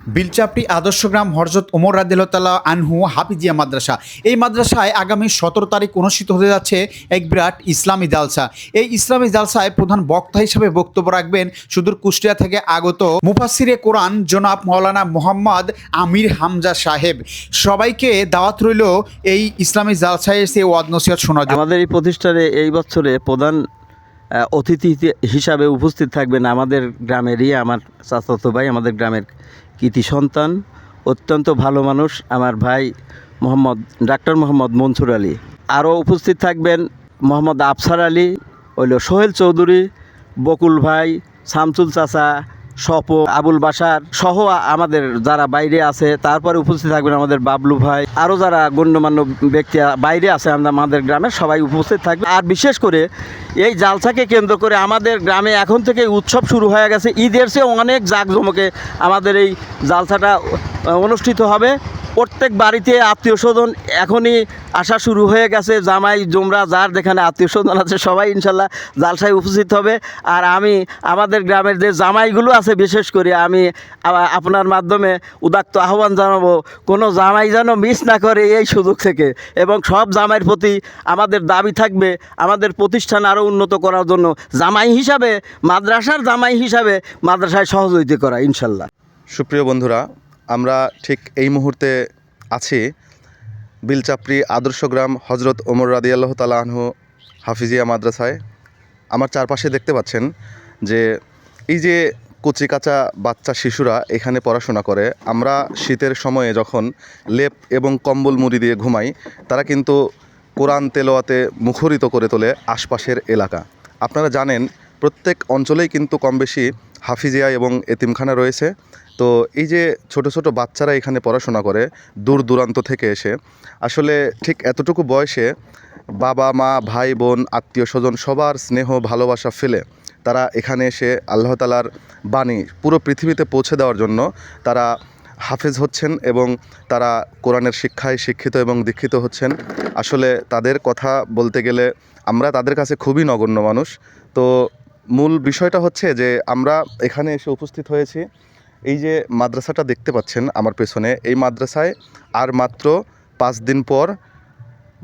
বিলচাপড়ি আদর্শগ্রাম হরজত ওমর রাদিল্লাহ আনহু হাফিজিয়া মাদ্রাসা। এই মাদ্রাসায় আগামী সতেরো তারিখ অনুষ্ঠিত হতে যাচ্ছে এক বিরাট ইসলামী জালসা। এই ইসলামী জালসায় প্রধান বক্তা হিসেবে বক্তব্য রাখবেন সুদূর কুষ্টিয়া থেকে আগত মুফাসিরে কোরআন জনাব মৌলানা মোহাম্মদ আমির হামজা সাহেব। সবাইকে দাওয়াত রইল এই ইসলামী জালসায় এসে ওয়াদ নসিহত শোনা আমাদের এই প্রতিষ্ঠানে এই বছরে প্রধান অতিথি হিসাবে উপস্থিত থাকবেন আমাদের গ্রামেরই আমার চাচাতো ভাই, আমাদের গ্রামের কৃতি সন্তান, অত্যন্ত ভালো মানুষ আমার ভাই মোহাম্মদ, ডাক্তার মোহাম্মদ মনসুর আলী। আরও উপস্থিত থাকবেন মোহাম্মদ আফসার আলী, হইল সোহেল চৌধুরী, বকুল ভাই, শামসুল চাচা সপ আবুল বাসার সহ আমাদের যারা বাইরে আছে, তারপরে উপস্থিত থাকবেন আমাদের বাবলু ভাই আরও যারা গণ্যমান্য ব্যক্তি বাইরে আছে আমাদের গ্রামে সবাই উপস্থিত থাকবে। আর বিশেষ করে এই জালসাকে কেন্দ্র করে আমাদের গ্রামে এখন থেকে উৎসব শুরু হয়ে গেছে। ঈদের চেয়ে অনেক জাঁকজমকে আমাদের এই জালসাটা অনুষ্ঠিত হবে। প্রত্যেক বাড়িতে আত্মীয় স্বজন এখনই আসা শুরু হয়ে গেছে। জামাই, জমরা, যার যেখানে আত্মীয় স্বজন আছে, সবাই ইনশাল্লাহ জালসায় উপস্থিত হবে। আর আমি, আমাদের গ্রামের যে জামাইগুলো আছে, বিশেষ করে আমি আপনার মাধ্যমে উদাত্ত আহ্বান জানাব, কোনো জামাই যেন মিস না করে এই সুযোগ থেকে। এবং সব জামাইয়ের প্রতি আমাদের দাবি থাকবে, আমাদের প্রতিষ্ঠান আরও উন্নত করার জন্য। জামাই হিসাবে, মাদ্রাসার জামাই হিসাবে মাদ্রাসায় সহযোগিতা করা, ইনশাল্লাহ। সুপ্রিয় বন্ধুরা আমরা ঠিক এই মুহূর্তে আছি বিলচাপড়ি আদর্শগ্রাম হজরত ওমর রাদি আল্লাহ তালা আনহু হাফিজিয়া মাদ্রাসায়। আমার চারপাশে দেখতে পাচ্ছেন যে এই যে কচি কাঁচা বাচ্চা শিশুরা এখানে পড়াশোনা করে, আমরা শীতের সময়ে যখন লেপ এবং কম্বল মুড়ি দিয়ে ঘুমাই, তারা কিন্তু কোরআন তেলোয়াতে মুখরিত করে তোলে আশপাশের এলাকা। আপনারা জানেন, প্রত্যেক অঞ্চলেই কিন্তু কম বেশি হাফিজিয়া এবং এতিমখানা রয়েছে। তো এই যে ছোট ছোট বাচ্চারা এখানে পড়াশোনা করে, দূর দূরান্ত থেকে এসে, আসলে ঠিক এতটুকু বয়সে বাবা, মা, ভাই, বোন, আত্মীয় স্বজন সবার স্নেহ, ভালোবাসা ফেলে তারা এখানে এসে আল্লাহ তালার বাণী পুরো পৃথিবীতে পৌঁছে দেওয়ার জন্য তারা হাফেজ হচ্ছেন এবং তারা কোরআনের শিক্ষায় শিক্ষিত এবং দীক্ষিত হচ্ছেন। আসলে তাদের কথা বলতে গেলে আমরা তাদের কাছে খুবই নগণ্য মানুষ। তো মূল বিষয়টা হচ্ছে যে আমরা এখানে এসে উপস্থিত হয়েছি এই যে মাদ্রাসাটা দেখতে পাচ্ছেন আমার পেছনে, এই মাদ্রাসায় আর মাত্র পাঁচ দিন পর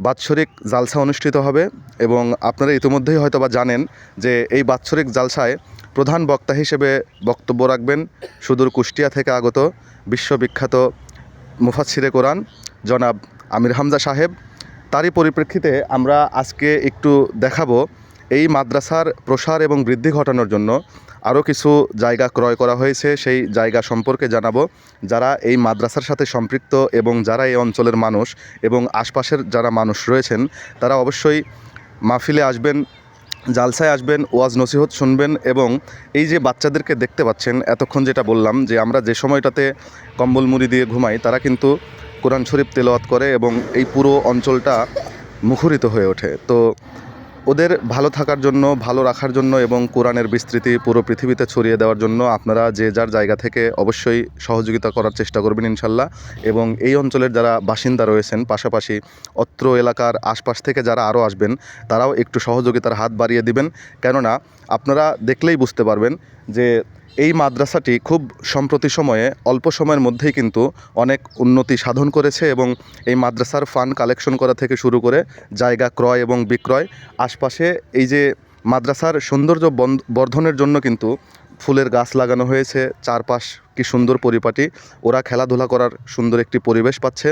বাৎসরিক জালসা অনুষ্ঠিত হবে এবং আপনারা ইতিমধ্যেই হয়তো বা জানেন যে এই বাৎসরিক জালসায় প্রধান বক্তা হিসেবে বক্তব্য রাখবেন সুদূর কুষ্টিয়া থেকে আগত বিশ্ববিখ্যাত মুফাচ্ছিরে কোরআন জনাব আমির হামজা সাহেব। তারই পরিপ্রেক্ষিতে আমরা আজকে একটু দেখাবো এই মাদ্রাসার প্রসার এবং বৃদ্ধি ঘটানোর জন্য আরও কিছু জায়গা ক্রয় করা হয়েছে। সেই জায়গা সম্পর্কে জানাব। যারা এই মাদ্রাসার সাথে সম্পৃক্ত এবং যারা এই অঞ্চলের মানুষ এবং আশপাশের যারা মানুষ রয়েছেন, তারা অবশ্যই মাহফিলে আসবেন, জালসায় আসবেন, ওয়াজ নসিহত শুনবেন এবং এই যে বাচ্চাদেরকে দেখতে পাচ্ছেন, এতক্ষণ যেটা বললাম যে আমরা যে সময়টাতে কম্বল মুড়ি দিয়ে ঘুমাই, তারা কিন্তু কোরআন শরীফ তেলাওয়াত করে এবং এই পুরো অঞ্চলটা মুখরিত হয়ে ওঠে। তো ওদের ভালো থাকার জন্য, ভালো রাখার জন্য এবং কোরআনের বিস্তৃতি পুরো পৃথিবীতে ছড়িয়ে দেওয়ার জন্য আপনারা যে যার জায়গা থেকে অবশ্যই সহযোগিতা করার চেষ্টা করবেন ইনশাল্লাহ। এবং এই অঞ্চলের যারা বাসিন্দা রয়েছেন, পাশাপাশি অত্র এলাকার আশপাশ থেকে যারা আরও আসবেন, তারাও একটু সহযোগিতার হাত বাড়িয়ে দিবেন। কেননা, আপনারা দেখলেই বুঝতে পারবেন যে এই মাদ্রাসাটি খুব সম্প্রতি সময়ে অল্প সময়ের মধ্যেই কিন্তু অনেক উন্নতি সাধন করেছে এবং এই মাদ্রাসার ফান্ড কালেকশন করা থেকে শুরু করে জায়গা ক্রয় এবং বিক্রয়, আশপাশে এই যে মাদ্রাসার সৌন্দর্য বর্ধনের জন্য কিন্তু ফুলের গাছ লাগানো হয়েছে, চারপাশ কি সুন্দর পরিপাটি, ওরা খেলাধুলা করার সুন্দর একটি পরিবেশ পাচ্ছে।